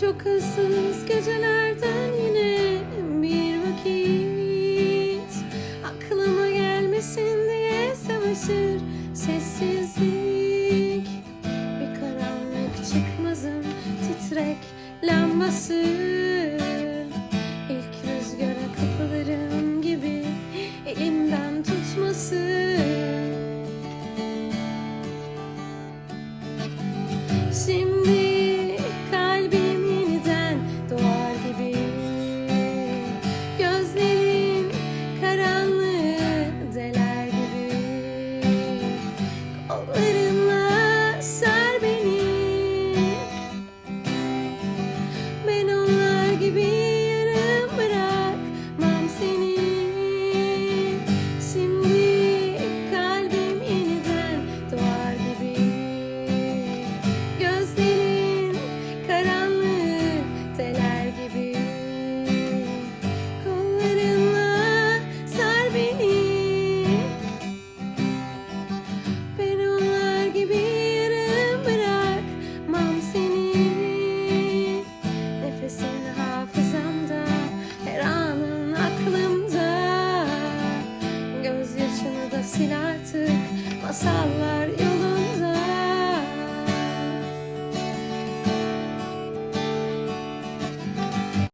Çok ıssız gecelerden yine bir vakit. Aklıma gelmesin diye savaşır sessizlik. Bir karanlık çıkmazın titrek lambası. İlk rüzgara kapılırım gibi elimden tutması. Şimdi But artık masallar